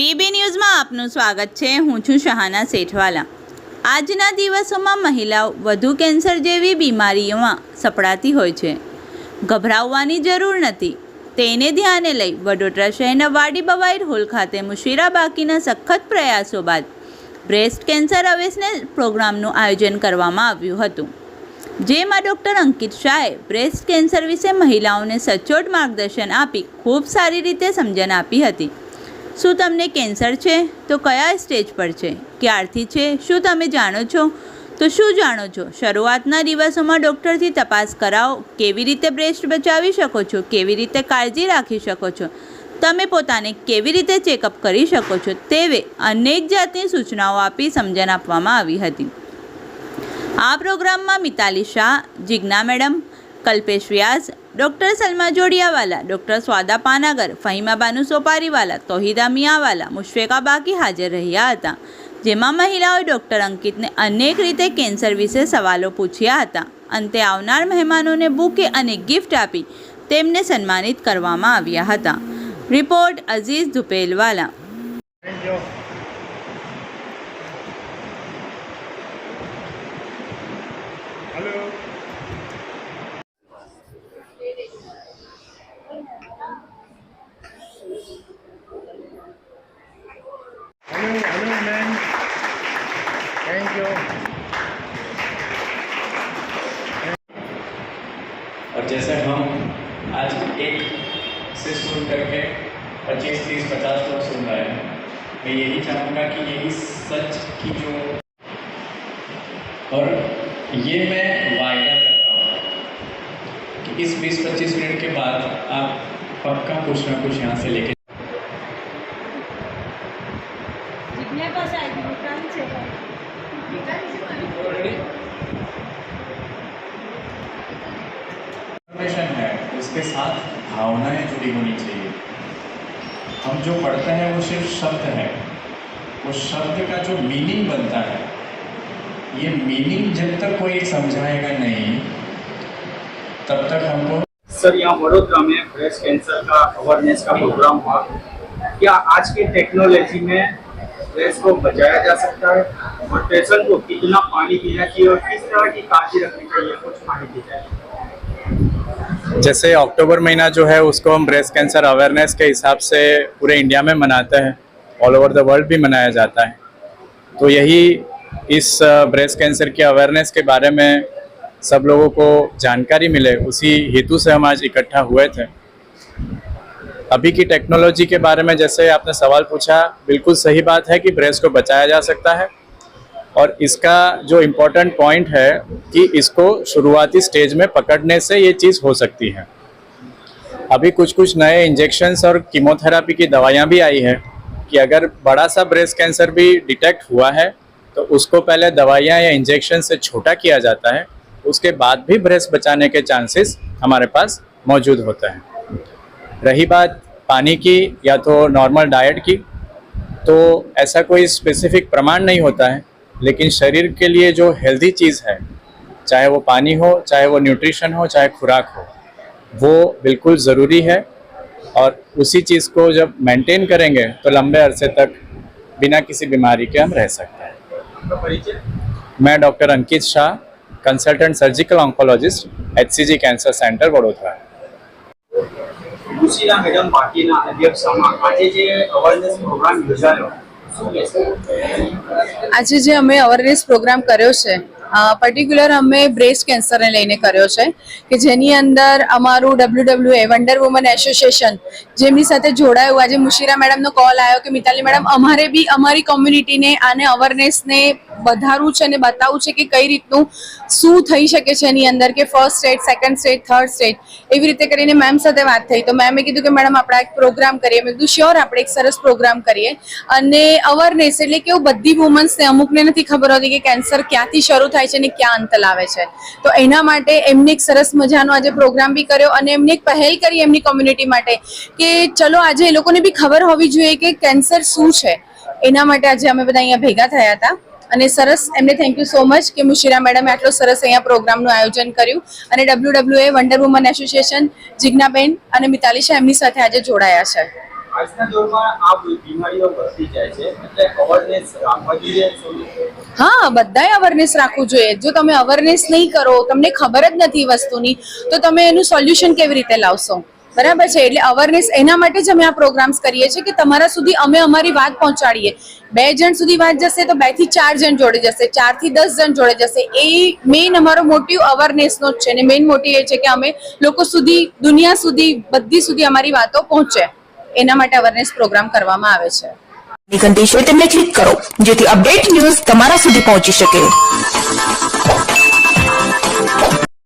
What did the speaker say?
BB ન્યૂઝમાં આપનું સ્વાગત છે. હું છું શહાના સેઠવાલા આજના દિવસોમાં મહિલાઓ વધુ કેન્સર જેવી બીમારીઓમાં સપડાતી હોય છે. ગભરાવવાની જરૂર નથી. તેને ધ્યાને લઈ વડોદરા શહેરના વાડી બવાઈર હોલ ખાતે મુશીરા બાકીના સખત પ્રયાસો બાદ બ્રેસ્ટ કેન્સર અવેરનેસ પ્રોગ્રામનું આયોજન કરવામાં આવ્યું હતું. જેમાં ડૉક્ટર અંકિત શાહે બ્રેસ્ટ કેન્સર વિશે મહિલાઓને સચોટ માર્ગદર્શન આપી ખૂબ સારી રીતે સમજણ આપી હતી. શું તમને કેન્સર છે? તો કયા સ્ટેજ પર છે? ક્યારથી છે? શું તમે જાણો છો? તો શું જાણો છો? શરૂઆતના દિવસોમાં ડૉક્ટરથી તપાસ કરાવો. કેવી રીતે બ્રેસ્ટ બચાવી શકો છો? કેવી રીતે કાળજી રાખી શકો છો? તમે પોતાને કેવી રીતે ચેકઅપ કરી શકો છો? તેવે અનેક જાતની સૂચનાઓ આપી સમજણ આપવામાં આવી હતી. આ પ્રોગ્રામમાં Mitali Shah, Jigna madam, Kalpesh Vyas doctor Salma Jodiyawala, doctor Swada Panagar, Fahima Banu Sopariwala, Tohida Miyawala, Mushfeka બાકી હાજર રહ્યા હતા, જેમાં મહિલાઓએ ડૉક્ટર અંકિતને અનેક રીતે કેન્સર વિશે સવાલો પૂછ્યા હતા. અંતે આવનાર મહેમાનોને બુકે અને ગિફ્ટ આપી તેમને સન્માનિત કરવામાં આવ્યા હતા. Report Aziz Dhupelwala. Hello. Hello. Thank you. और जैसे हम आज एक से शुरू करके 25 30 50 लोग सुन रहे हैं, मैं यही चाहूँगा कि यही सच की जो और ये मैं वायदा करता हूँ कि इस 20 25 मिनट के बाद आप पक्का कुछ ना कुछ यहाँ से लेके जितने पास आएगी दुकान से इन्फॉर्मेशन है उसके साथ भावनाएँ जुड़ी होनी चाहिए। हम जो पढ़ते हैं, वो सिर्फ़ शब्द है। वो शब्द का जो मीनिंग बनता है, ये मीनिंग जब तक कोई समझाएगा नहीं, तब तक हमको सर, यहाँ वडोदरा में ब्रेस्ट कैंसर का अवेयरनेस का प्रोग्राम हुआ। क्या आज की टेक्नोलॉजी में ब्रेस्ट को बचाया जा सकता है और पेशेंट को कितना पानी पीना चाहिए और किस तरह की काळजी रखनी चाहिए, कुछ माहिती दीजिए जैसे अक्टूबर महीना जो है, उसको हम ब्रेस्ट कैंसर अवेयरनेस के हिसाब से पूरे इंडिया में मनाते हैं। ऑल ओवर द वर्ल्ड भी मनाया जाता है। तो यही इस ब्रेस्ट कैंसर के अवेयरनेस के बारे में सब लोगों को जानकारी मिले। उसी हेतु से हम आज इकट्ठा हुए थे। अभी की टेक्नोलॉजी के बारे में जैसे आपने सवाल पूछा, बिल्कुल सही बात है कि ब्रेस्ट को बचाया जा सकता है। और इसका जो इम्पोर्टेंट पॉइंट है कि इसको शुरुआती स्टेज में पकड़ने से ये चीज़ हो सकती है। अभी कुछ कुछ नए इंजेक्शन्स और कीमोथेरापी की दवाइयाँ भी आई है कि अगर बड़ा सा ब्रेस्ट कैंसर भी डिटेक्ट हुआ है तो उसको पहले दवाइयाँ या इंजेक्शन से छोटा किया जाता है। उसके बाद भी ब्रेस्ट बचाने के चांसेस हमारे पास मौजूद होते हैं। रही बात पानी की या तो नॉर्मल डाइट की तो ऐसा कोई स्पेसिफिक प्रमाण नहीं होता है लेकिन शरीर के लिए जो हेल्दी चीज़ है चाहे वो पानी हो चाहे वो न्यूट्रिशन हो चाहे खुराक हो वो बिल्कुल ज़रूरी है और उसी चीज़ को जब मेंटेन करेंगे तो लंबे अरसे तक बिना किसी बीमारी के हम रह सकते हैं। मैं doctor Ankit Shah consultant surgical oncologist H cancer centre Vadodara Mushira madam પાર્ટીના અધ્યક્ષામાં આજે જે અવેરનેસ પ્રોગ્રામ યોજાયો આજે જે અમે અવેરનેસ પ્રોગ્રામ કર્યો છે પર્ટિક્યુલર અમે બ્રેસ્ટ કેન્સરને લઈને કર્યો છે, કે જેની અંદર અમારું W W A wonder woman association જેમની સાથે જોડાયું. આજે મુશીરા મેડમનો કોલ આવ્યો કે મિતાલી મેડમ, અમારે બી અમારી કોમ્યુનિટીને આને અવેરનેસને વધારવું છે અને બતાવવું છે કે કઈ રીતનું શું થઈ શકે છે એની અંદર, કે first stage second stage third stage એવી રીતે કરીને મેમ સાથે વાત થઈ. તો મેમે કીધું કે મેડમ, આપણે એક પ્રોગ્રામ કરીએ. મેં કીધું શ્યોર આપણે એક સરસ પ્રોગ્રામ કરીએ. અને અવેરનેસ એટલે કેવું બધી વુમન્સને અમુકને નથી ખબર હોતી કે કેન્સર ક્યાંથી શરૂ થાય છે અને ક્યાં અંત લાવે છે. તો એના માટે એમને એક સરસ મજાનો આજે પ્રોગ્રામ બી કર્યો અને એમને એક પહેલ કરી એમની કોમ્યુનિટી માટે કે ચલો, આજે એ લોકોને બી ખબર હોવી જોઈએ કે કેન્સર શું છે. એના માટે આજે અમે બધા અહીંયા ભેગા થયા હતા. અને સરસ એમને થેન્ક યુ સો મચ કે મુશીરા મેડમે આટલો સરસ અહીંયા પ્રોગ્રામનું આયોજન કર્યું. અને W W A wonder woman association Jignaben અને મિતાલી શાહ એમની સાથે આજે જોડાયા છે. હા બધાય અવેરનેસ રાખવું જોઈએ. જો તમે અવેરનેસ નહીં કરો તમને ખબર જ નથી વસ્તુની તો તમે એનું સોલ્યુશન કેવી રીતે લાવશો? બરાબર છે, એટલે અવેરનેસ એના માટે જ અમે આ પ્રોગ્રામ્સ કરીએ છીએ કે તમારા સુધી અમે અમારી વાત પહોંચાડીએ. બે જણ સુધી વાત જશે તો બેથી ચાર જણ જોડે જશે ચારથી દસ જણ જોડે જશે. એ મેઇન અમારો મોટિવ અવેરનેસનો જ છે અને મેઇન મોટિવ એ છે કે અમે લોકો સુધી, દુનિયા સુધી, બધી સુધી અમારી વાતો પહોંચે. એના માટે અવેરનેસ પ્રોગ્રામ કરવામાં આવે છે. નિકંદેશ ક્લિક કરો, જેથી અપડેટ ન્યૂઝ તમારા સુધી પહોંચી શકે.